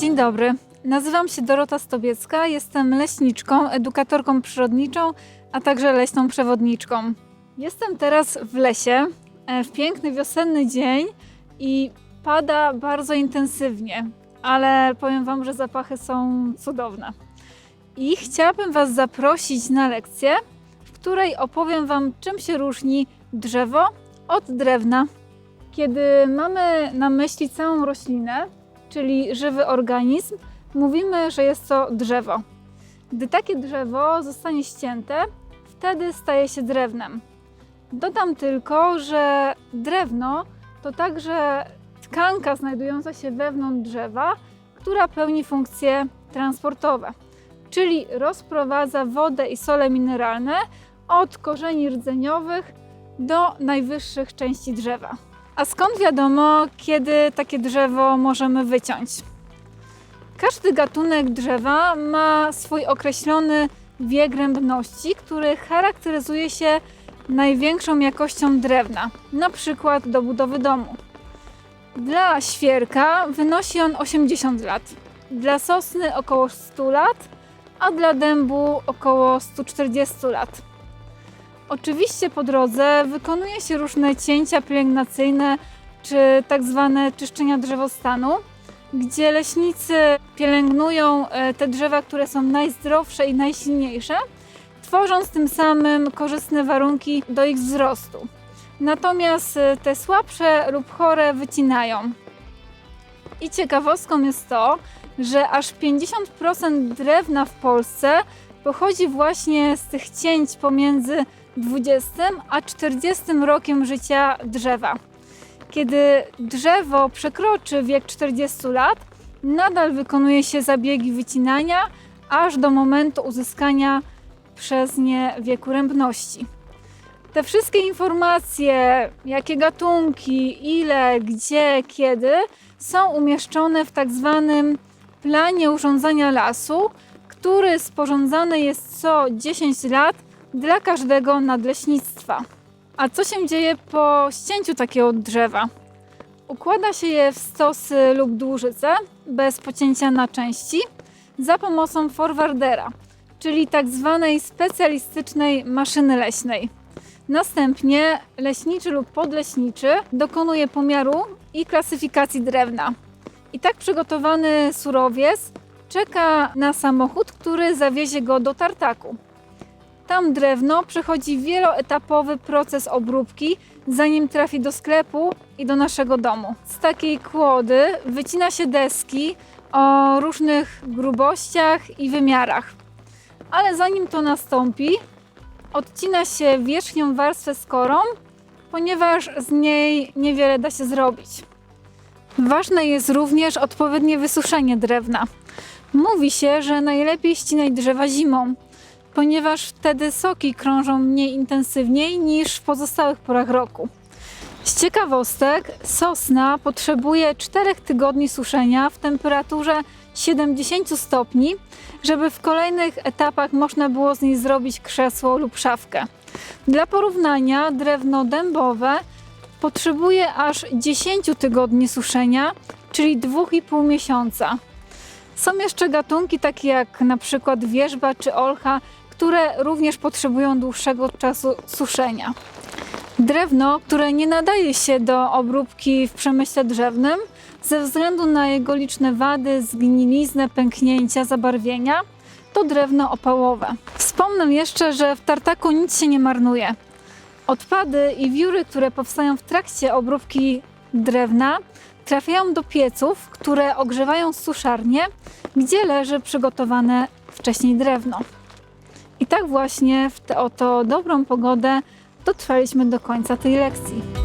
Dzień dobry. Nazywam się Dorota Stobiecka, jestem leśniczką, edukatorką przyrodniczą, a także leśną przewodniczką. Jestem teraz w lesie, e, w piękny wiosenny dzień i pada bardzo intensywnie, ale powiem Wam, że zapachy są cudowne. I chciałabym Was zaprosić na lekcję, w której opowiem Wam, czym się różni drzewo od drewna. Kiedy mamy na myśli całą roślinę, czyli żywy organizm, mówimy, że jest to drzewo. Gdy takie drzewo zostanie ścięte, wtedy staje się drewnem. Dodam tylko, że drewno to także tkanka znajdująca się wewnątrz drzewa, która pełni funkcje transportowe, czyli rozprowadza wodę i sole mineralne od korzeni rdzeniowych do najwyższych części drzewa. A skąd wiadomo, kiedy takie drzewo możemy wyciąć? Każdy gatunek drzewa ma swój określony wiek rębności, który charakteryzuje się największą jakością drewna, na przykład do budowy domu. Dla świerka wynosi on 80 lat, dla sosny około 100 lat, a dla dębu około 140 lat. Oczywiście po drodze wykonuje się różne cięcia pielęgnacyjne czy tak zwane czyszczenia drzewostanu, gdzie leśnicy pielęgnują e, te drzewa, które są najzdrowsze i najsilniejsze, tworząc tym samym korzystne warunki do ich wzrostu. Natomiast e, te słabsze lub chore wycinają. I ciekawostką jest to, że aż 50% drewna w Polsce pochodzi właśnie z tych cięć pomiędzy 20 a 40 rokiem życia drzewa. Kiedy drzewo przekroczy wiek 40 lat, nadal wykonuje się zabiegi wycinania aż do momentu uzyskania przez nie wieku rębności. Te wszystkie informacje, jakie gatunki, ile, gdzie, kiedy, są umieszczone w tak zwanym planie urządzania lasu, który sporządzany jest co 10 lat dla każdego nadleśnictwa. A co się dzieje po ścięciu takiego drzewa? Układa się je w stosy lub dłużyce bez pocięcia na części za pomocą forwardera, czyli tak zwanej specjalistycznej maszyny leśnej. Następnie leśniczy lub podleśniczy dokonuje pomiaru i klasyfikacji drewna. I tak przygotowany surowiec czeka na samochód, który zawiezie go do tartaku. Tam drewno przechodzi wieloetapowy proces obróbki, zanim trafi do sklepu i do naszego domu. Z takiej kłody wycina się deski o różnych grubościach i wymiarach. Ale zanim to nastąpi, odcina się wierzchnią warstwę skorą, ponieważ z niej niewiele da się zrobić. Ważne jest również odpowiednie wysuszenie drewna. Mówi się, że najlepiej ścinać drzewa zimą, ponieważ wtedy soki krążą mniej intensywniej niż w pozostałych porach roku. Z ciekawostek, sosna potrzebuje 4 tygodni suszenia w temperaturze 70 stopni, żeby w kolejnych etapach można było z niej zrobić krzesło lub szafkę. Dla porównania, drewno dębowe potrzebuje aż 10 tygodni suszenia, czyli 2,5 miesiąca. Są jeszcze gatunki takie jak na przykład wierzba czy olcha, które również potrzebują dłuższego czasu suszenia. Drewno, które nie nadaje się do obróbki w przemyśle drzewnym ze względu na jego liczne wady, zgniliznę, pęknięcia, zabarwienia, to drewno opałowe. Wspomnę jeszcze, że w tartaku nic się nie marnuje. Odpady i wióry, które powstają w trakcie obróbki drewna, trafiają do pieców, które ogrzewają suszarnie, gdzie leży przygotowane wcześniej drewno. I tak właśnie w tę oto dobrą pogodę dotrwaliśmy do końca tej lekcji.